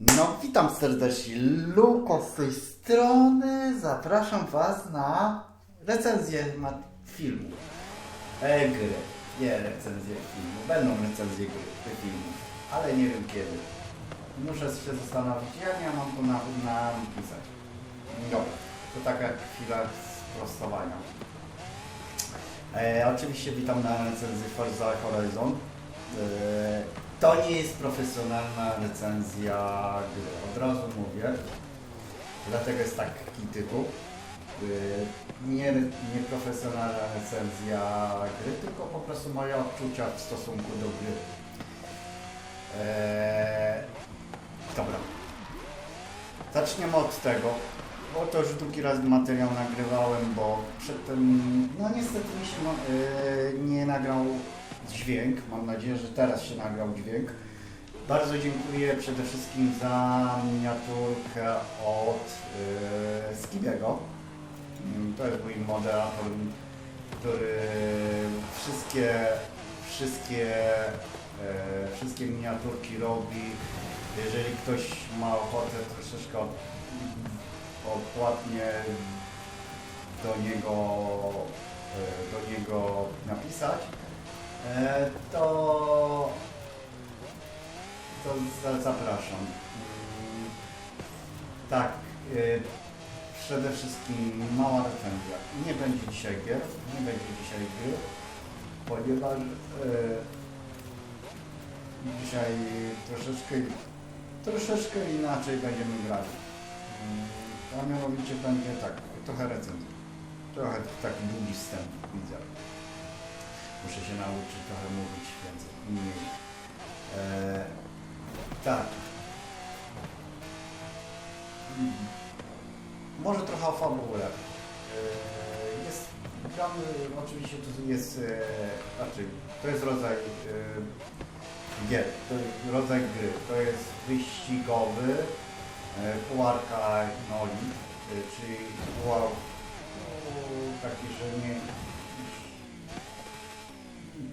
No, witam serdecznie. Luko z tej strony. Zapraszam Was na recenzję na filmu. E, gry. Nie recenzję filmu. Będą recenzje gry, filmu, ale nie wiem kiedy. Muszę się zastanowić, jak ja mam to na, napisać. Dobra, to taka chwila sprostowania. E, oczywiście witam na recenzji Forza Horizon. E, to nie jest profesjonalna recenzja gry, od razu mówię. Dlatego jest taki tytuł. E, nie, nie profesjonalna recenzja gry, tylko po prostu moje odczucia w stosunku do gry. E, dobra. Zaczniemy od tego, bo to już drugi raz materiał nagrywałem, bo przedtem, no niestety mi się yy, nie nagrał dźwięk. Mam nadzieję, że teraz się nagrał dźwięk. Bardzo dziękuję przede wszystkim za miniaturkę od yy, Skibiego. Mm, To jest mój moderator, który wszystkie, wszystkie, e, wszystkie miniaturki robi. Jeżeli ktoś ma ochotę troszeczkę odpłatnie do niego, e, do niego napisać, to, to za- zapraszam. Mm, Tak, e, przede wszystkim mała recenzja. Nie będzie dzisiaj gier, nie będzie dzisiaj gier, ponieważ e, dzisiaj troszeczkę, troszeczkę inaczej będziemy grali. Mm, A mianowicie będzie tak, trochę recenzji. Trochę taki długi wstęp widzę. Muszę się nauczyć trochę mówić więcej, mniej. E, tak. Mm. Może trochę o fabule. E, jest, gramy, oczywiście to jest, e, znaczy, to jest rodzaj e, gier, to jest rodzaj gry. To jest wyścigowy, e, pułarka noli, e, czyli pułar no, taki, że nie...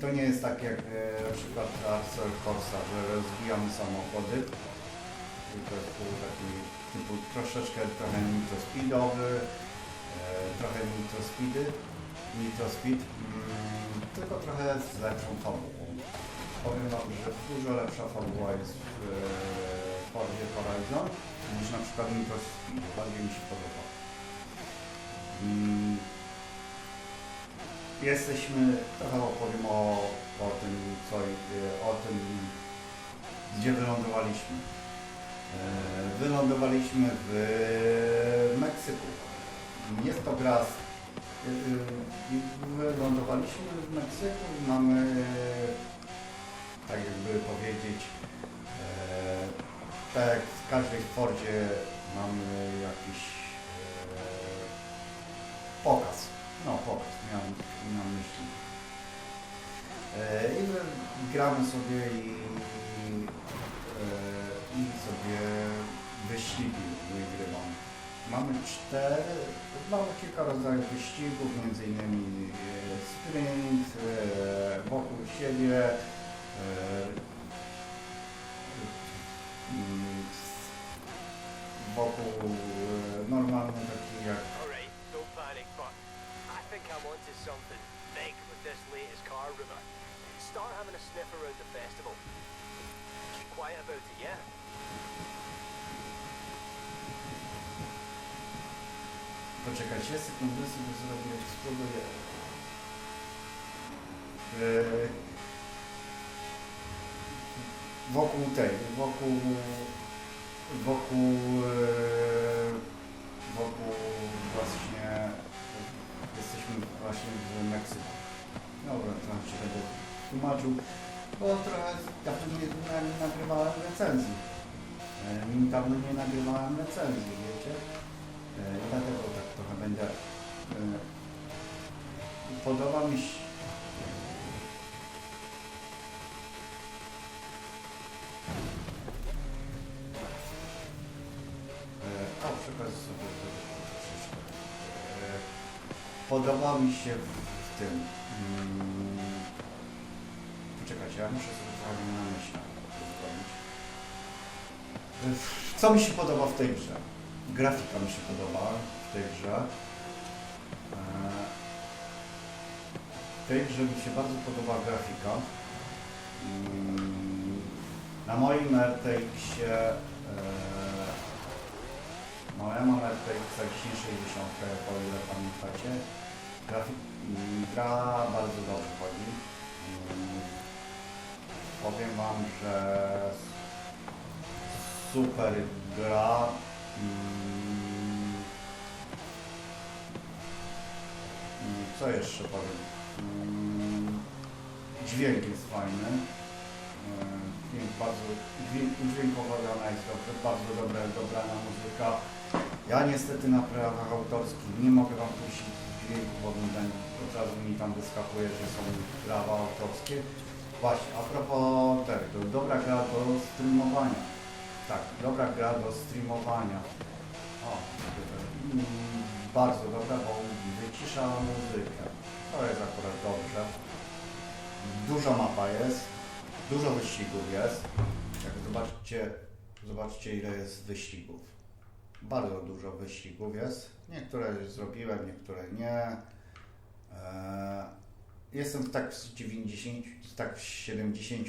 To nie jest tak jak e, na przykład Arcel Corsa, że rozwijamy samochody. To jest taki typu troszeczkę trochę nitro speedowy, e, trochę nitro speedy, nitro speed, mm, tylko trochę z lepszą fabułą. Powiem Wam, że dużo lepsza fabuła jest w e, Forzie Horizon niż na przykład Nitro Speed. Bardziej mi się podoba. Mm, Jesteśmy, trochę opowiem o, o tym, co, o tym, gdzie wylądowaliśmy. E, Wylądowaliśmy w Meksyku. Jest to gra, e, e, wylądowaliśmy w Meksyku mamy, tak jakby powiedzieć, tak jak w każdej Fordzie mamy jakiś pokaz. Pokaz, miałem na myśli. E, I my gramy sobie i, e, i sobie wyścigi wygrywamy. Mamy cztery, mamy kilka rodzajów wyścigów, między innymi e, sprint, wokół siebie, mm, wokół normalny taki jak something big with this latest car rumour. Start having a sniff around the festival. Keep quiet about it, yeah? Poczekajcie sekundę, sobie zrobię, spróbuję. Yy, wokół tej, wokół, wokół, yy, wokół właśnie, właśnie w Meksyku. Dobra, trochę się będę tłumaczył, bo trochę dawno nie, nagrywałem recenzji. Yy, Dawno nie nagrywałem recenzji, wiecie? E, Dlatego tak trochę będę. e, Podoba mi się. Mi się w, tym. mm, Poczekajcie, ja muszę sobie na myśl. Co mi się podoba w tej grze? Grafika mi się podoba w tej grze. Eee, W tej grze mi się bardzo podoba grafika. Mm, Na moim RTX-ie eee, no ja mam RTX 1060, o ile pamiętacie. Mm, gra bardzo dobrze chodzi. Mm, Powiem Wam, że super gra. Co jeszcze powiem? Mm, Dźwięk jest fajny. Mm, Dźwięk bardzo, dźwięk, udźwiękowana jest dobrze, bardzo dobra, dobrana muzyka. Ja niestety na prawach autorskich nie mogę Wam puścić dźwięku, mi ten- od razu mi tam wyskakuje, że są prawa autorskie. Właśnie, a propos tego, dobra gra do streamowania. Tak, dobra gra do streamowania. O, mm, bardzo dobra, bo wycisza muzykę. To jest akurat dobrze. Duża mapa jest, dużo wyścigów jest. Jak zobaczcie, zobaczcie ile jest wyścigów. Bardzo dużo wyścigów jest. Niektóre zrobiłem, niektóre nie. Eee, Jestem w tak z 90, z tak w 70%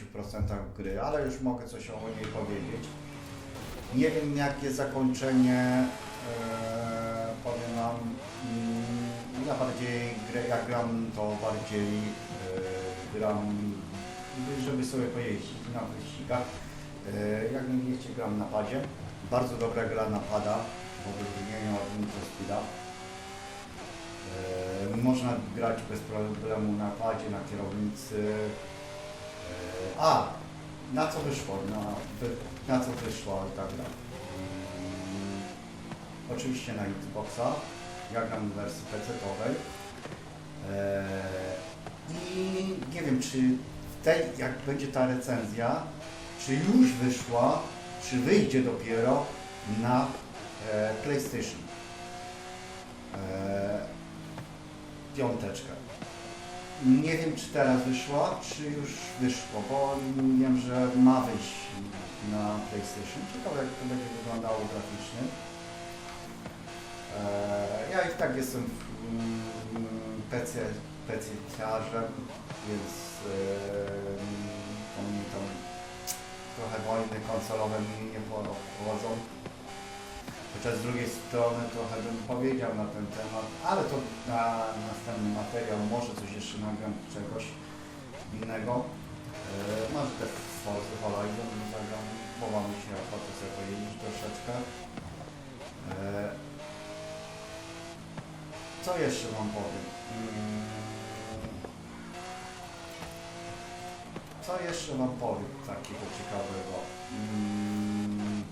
gry, ale już mogę coś o niej powiedzieć. Nie wiem jakie zakończenie, e, powiem Wam, mm, ja bardziej grę, jak gram, to bardziej e, gram, żeby sobie pojeździć na wyścigach. E, jak nie wiecie, gram na padzie. Bardzo dobra gra na pada, w odróżnieniu od Need for Speeda. E, Można grać bez problemu na padzie, na kierownicy. E, A, na co wyszło, na, na co wyszło tak dalej. Mm, Oczywiście na Xboxa, ja gram w wersji PC-owej. E, I nie wiem, czy tej, jak będzie ta recenzja, czy już wyszła, czy wyjdzie dopiero na e, PlayStation. E, piąteczkę. Nie wiem, czy teraz wyszła, czy już wyszło, bo wiem, że ma wyjść na PlayStation. Ciekawe, jak to będzie wyglądało graficznie. Eee, ja i tak jestem mm, PC, PC-ciarzem, więc mnie tam trochę wojny konsolowe mi nie pochodzą. Chociaż z drugiej strony trochę bym powiedział na ten temat, ale to na następny materiał, może coś jeszcze nagram czegoś innego. Eee, może też Forza Horizon zagram, bo mam się ochotę sobie pojeździć troszeczkę. Eee, co jeszcze wam powiem? Mm, Co jeszcze wam powiem takiego ciekawego? Mm,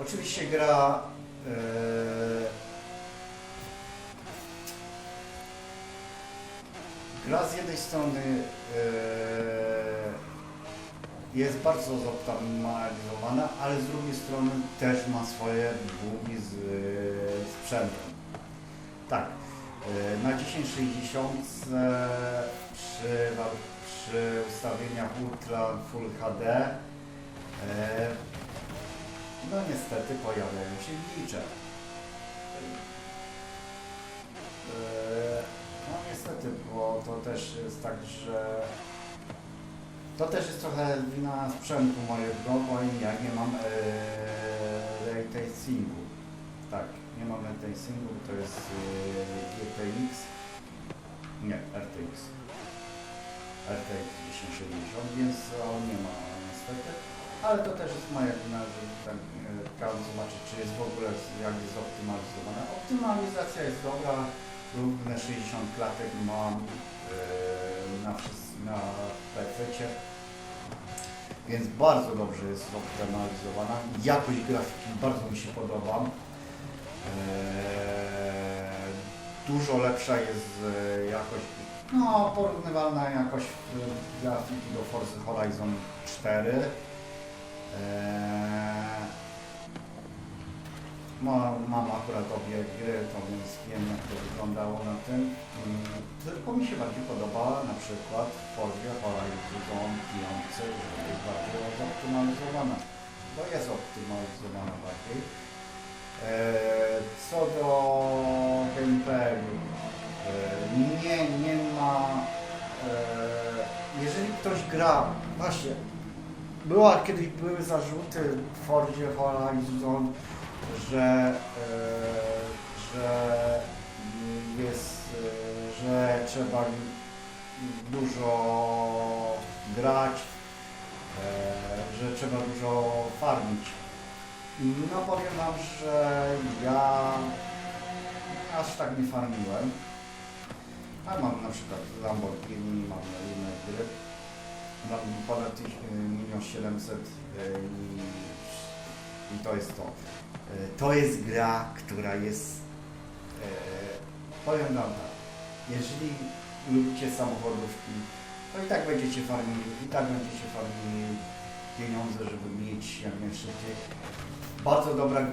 Oczywiście gra e, gra z jednej strony e, jest bardzo zoptymalizowana, ale z drugiej strony też ma swoje długi z e, sprzętem. Tak, na 1060 przy, wa- przy ustawieniach Ultra Full HD e, no niestety pojawiają się glicze. Eee, No niestety, bo to też jest tak, że to też jest trochę wina sprzętu mojego, bo ja nie mam eee, ray tracingu. Tak, nie mam ray tracingu, to jest eee, GTX, nie, RTX. RTX 1060, więc on nie ma niestety. Ale to też jest moja wina, że e, chciałem zobaczyć, czy jest w ogóle, jak jest zoptymalizowana. Optymalizacja jest dobra, równe 60 klatek mam e, na, na PC, więc bardzo dobrze jest zoptymalizowana. Jakość grafiki bardzo mi się podoba. E, dużo lepsza jest e, jakość, no porównywalna jakość e, grafiki do Forza Horizon 4. Eee, ma- Mam akurat obie gry, to więc wiem jak to wyglądało na tym. Mm, Tylko mi się bardziej podoba na przykład w Forzie Horizon 5, że jest bardziej zoptymalizowana. bo jest optymalizowana bardziej. E, co do nie, nie ma. E, jeżeli ktoś gra, właśnie, była kiedyś były zarzuty Fordzie Horizon, że, e, że jest, e, że trzeba dużo grać, e, że trzeba dużo farmić. No powiem Wam, że ja aż tak nie farmiłem. A mam na przykład Lamborghini, mam inne gry. Mam ponad tych, y, 1 700 y, i, to jest to. Y, To jest gra, która jest, e, powiem Wam tak, jeżeli lubicie samochodówki, to i tak będziecie farmili, i tak będziecie farmili pieniądze, żeby mieć jak najszybciej. Bardzo dobra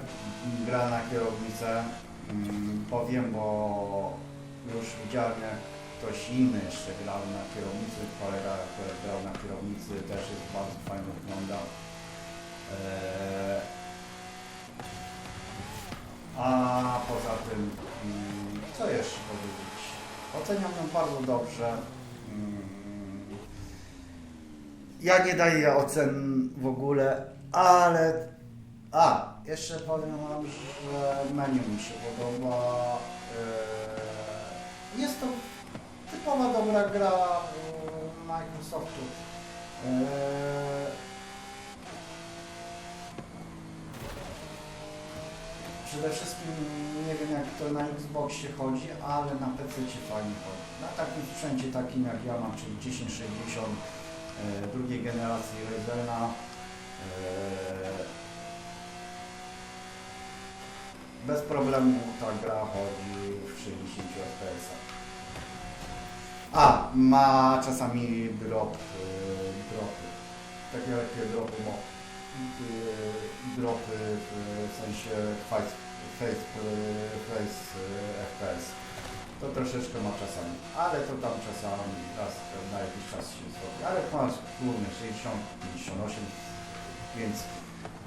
gra na kierownicę, mm, powiem, bo już widziałem jak ktoś inny jeszcze grał na kierownicy, kolega, który grał na kierownicy też jest bardzo fajnie wygląda. Eee, a poza tym, mm, co jeszcze powiedzieć? Oceniam ją bardzo dobrze. Mm, Ja nie daję ocen w ogóle, ale. A, jeszcze powiem Wam, że menu mi się podoba. Eee, Jest to typowa dobra gra e, Microsoftu. Eee, Przede wszystkim nie wiem jak to na Xboxie chodzi, ale na PC fajnie chodzi. Na takim sprzęcie takim jak ja mam, czyli 1060 e, drugiej generacji Ryzena. E, bez problemu ta gra chodzi w 60 fps. A, ma czasami drop, dropy. Takie lekkie dropy, bo e, dropy w, sensie face, face, face e, FPS. To troszeczkę ma czasami, ale to tam czasami raz na jakiś czas się zrobi. Ale masz głównie 60, 58, więc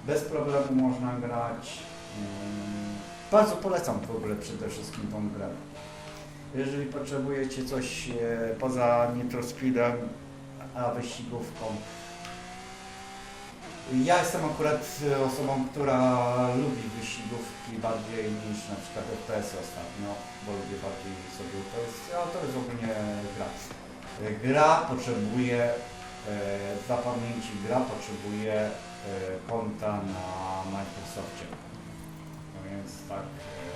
bez problemu można grać. Mm, Bardzo polecam w ogóle przede wszystkim tą grę. Jeżeli potrzebujecie coś e, poza Nitro a wyścigówką, ja jestem akurat osobą, która lubi wyścigówki bardziej niż na przykład FPS ostatnio, bo lubię bardziej sobie jest, a to jest ogólnie gra. Gra potrzebuje e, zapamięci, gra potrzebuje e, konta na Microsoftie. Więc tak e,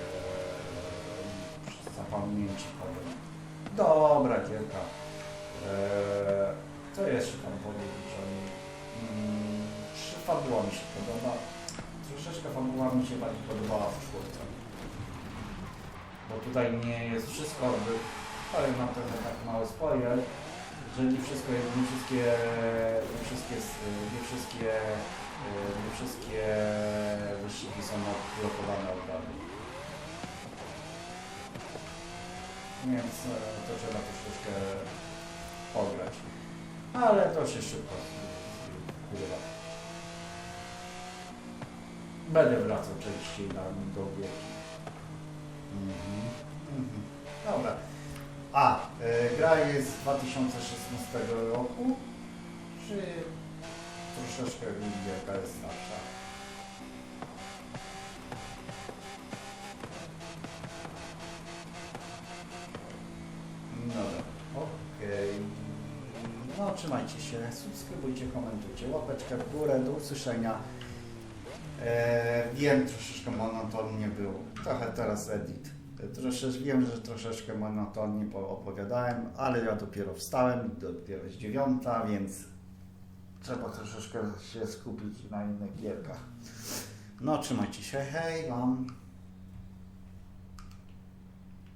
zapamięci powiem. Dobra gierka. E, co jeszcze tam powiedzieć o niej? Mm, fabuła mi się podoba? Troszeczkę fabuła mi się bardziej podobała w czwórce. Bo tutaj nie jest wszystko, to, że tak mały spoiler, że nie wszystko jest, nie wszystkie, nie wszystkie, nie wszystkie, nie wszystkie wyścigi są odblokowane od razu. Więc e, to trzeba troszeczkę pograć. Ale to się szybko zgrywa. Będę wracał częściej na, do gierki. Mhm. Mhm. Dobra. A, e, gra jest z 2016 roku, czy troszeczkę gierka jest starsza? No dobra, okej. No trzymajcie się, subskrybujcie, komentujcie, łapeczkę w górę, do usłyszenia. E, wiem, troszeczkę monotonnie było. Trochę teraz edit. Troszeczkę, wiem, że troszeczkę monotonnie po- opowiadałem, ale ja dopiero wstałem, dopiero jest dziewiąta, więc trzeba troszeczkę się skupić na innych gierkach. No, trzymajcie się, hej wam.